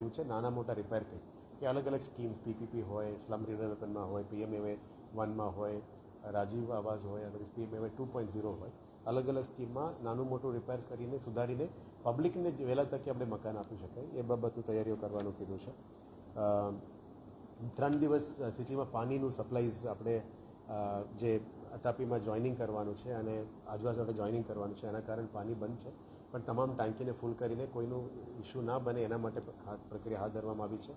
એવું છે? નાના મોટા રિપેરથી કે અલગ અલગ સ્કીમ્સ પીપીપી હોય સ્લમ રિડેવલપમેન્ટમાં હોય પીએમએવે વનમાં હોય, રાજીવ આવાસ હોય અગર પીએમએવે ટુ પોઈન્ટ ઝીરો હોય. અલગ અલગ સ્કીમમાં નાનું મોટું રિપેર્સ કરીને સુધારીને પબ્લિકને વહેલા તકે આપણે મકાન આપી શકાય. એ બાબતની તૈયારીઓ કરવાનું કીધું છે. ત્રણ દિવસ સિટીમાં પાણીનું સપ્લાઈઝ આપણે જે તાપીમાં જોઈનિંગ કરવાનું છે અને આજુબાજુ સાથે જોઈનિંગ કરવાનું છે, એના કારણે પાણી બંધ છે. પણ તમામ ટાંકીને ફૂલ કરીને કોઈનું ઇશ્યુ ના બને એના માટે પ્રક્રિયા હાથ ધરવામાં આવી છે.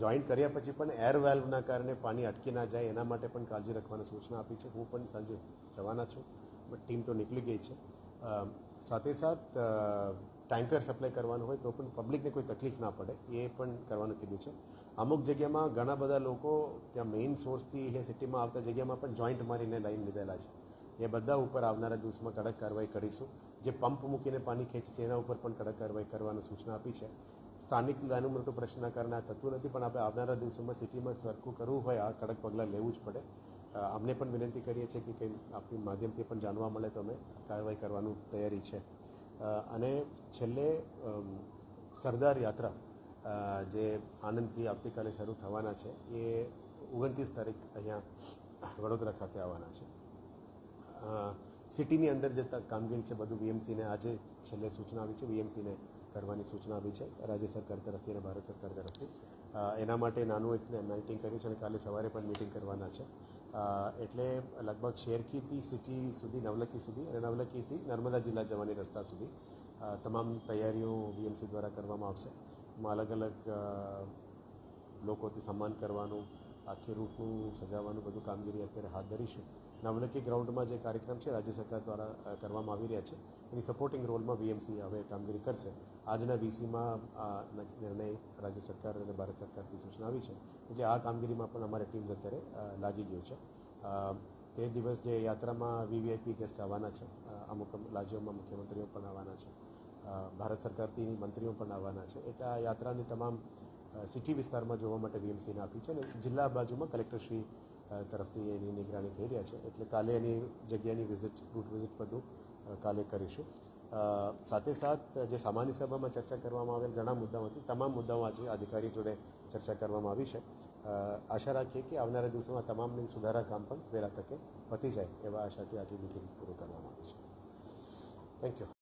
જોઈન્ટ કર્યા પછી પણ એર વેલ્વના કારણે પાણી અટકી ના જાય એના માટે પણ કાળજી રાખવાની સૂચના આપી છે. હું પણ સાંજે જવાના છું. બટ ટીમ તો નીકળી ગઈ છે. સાથે સાથ ટેન્કર સપ્લાય કરવાનું હોય તો પણ પબ્લિકને કોઈ તકલીફ ના પડે, એ પણ કરવાનું કીધું છે. અમુક જગ્યામાં ઘણા બધા લોકો ત્યાં મેઇન સોર્સથી એ સિટીમાં આવતા જગ્યામાં પણ જોઈન્ટ મારીને લાઈન લીધેલા છે. એ બધા ઉપર આવનારા દિવસમાં કડક કાર્યવાહી કરીશું. જે પંપ મૂકીને પાણી ખેંચે છે, એના ઉપર પણ કડક કાર્યવાહી કરવાની સૂચના આપી છે. સ્થાનિક નાનું મોટું પ્રશ્નના કારણે આ થતું નથી, પણ આપણે આવનારા દિવસોમાં સિટીમાં સરખું કરવું હોય, આ કડક પગલાં લેવું જ પડે. અમને પણ વિનંતી કરીએ છીએ કે કંઈ આપણી માધ્યમથી પણ જાણવા મળે તો અમે કાર્યવાહી કરવાનું તૈયારી છે. અને છેલ્લે સરદાર યાત્રા જે આનંદથી આવતીકાલે શરૂ થવાના છે, એ ઓગણત્રીસ તારીખ અહીંયા વડોદરા ખાતે આવવાના છે. સિટીની અંદર જે કામગીરી છે, બધું વીએમસીને આજે છેલ્લે સૂચના આવી છે, વીએમસીને કરવાની સૂચના આવી છે, રાજ્ય સરકાર તરફથી અને ભારત સરકાર તરફથી. એના માટે નાનું એક મિટિંગ કર્યું છે અને કાલે સવારે પણ મિટિંગ કરવાના છે. એટલે લગભગ શેરકીથી સિટી સુધી, નવલખી સુધી અને નવલખીથી નર્મદા જિલ્લા જવાની રસ્તા સુધી તમામ તૈયારીઓ વીએમસી દ્વારા કરવામાં આવશે. એમાં અલગ અલગ લોકોથી સન્માન કરવાનું, આખી રૂટનું સજાવવાનું બધું કામગીરી અત્યારે હાથ ધરીશું. નવલખી ગ્રાઉન્ડમાં જે કાર્યક્રમ છે, રાજ્ય સરકાર દ્વારા કરવામાં આવી રહ્યા છે. એની સપોર્ટિંગ રોલમાં વીએમસી હવે કામગીરી કરશે. આજના વીસીમાં આ નિર્ણય રાજ્ય સરકાર અને ભારત સરકારથી સૂચના આવી છે. એટલે આ કામગીરીમાં પણ અમારે ટીમ અત્યારે લાગી ગયું છે. તે દિવસ જે યાત્રામાં વીવીઆઈપી ગેસ્ટ આવવાના છે અમુક રાજ્યોમાં મુખ્યમંત્રીઓ પણ આવવાના છે ભારત સરકારથી મંત્રીઓ પણ આવવાના છે. એટલે આ યાત્રાની તમામ સિટી વિસ્તારમાં જોવા માટે વીએમસીને આપી છે અને જિલ્લા બાજુમાં કલેક્ટરશ્રી તરફથી એની નિગરાની થઈ રહ્યા છે. એટલે કાલે એની જગ્યાની વિઝિટ રૂટ વિઝિટ બધું કાલે કરીશું. સાથે સાથ, જે સામાન્ય સભામાં ચર્ચા કરવામાં આવેલ ઘણા મુદ્દાઓ હતી, તમામ મુદ્દાઓ આજે અધિકારી જોડે ચર્ચા કરવામાં આવી છે. આશા રાખીએ કે આવનારા દિવસોમાં તમામની સુધારા કામ પણ વહેલા તકે પતી જાય, એવા આશાથી આજે મિટિંગ પૂરું કરવામાં આવી છે. Thank you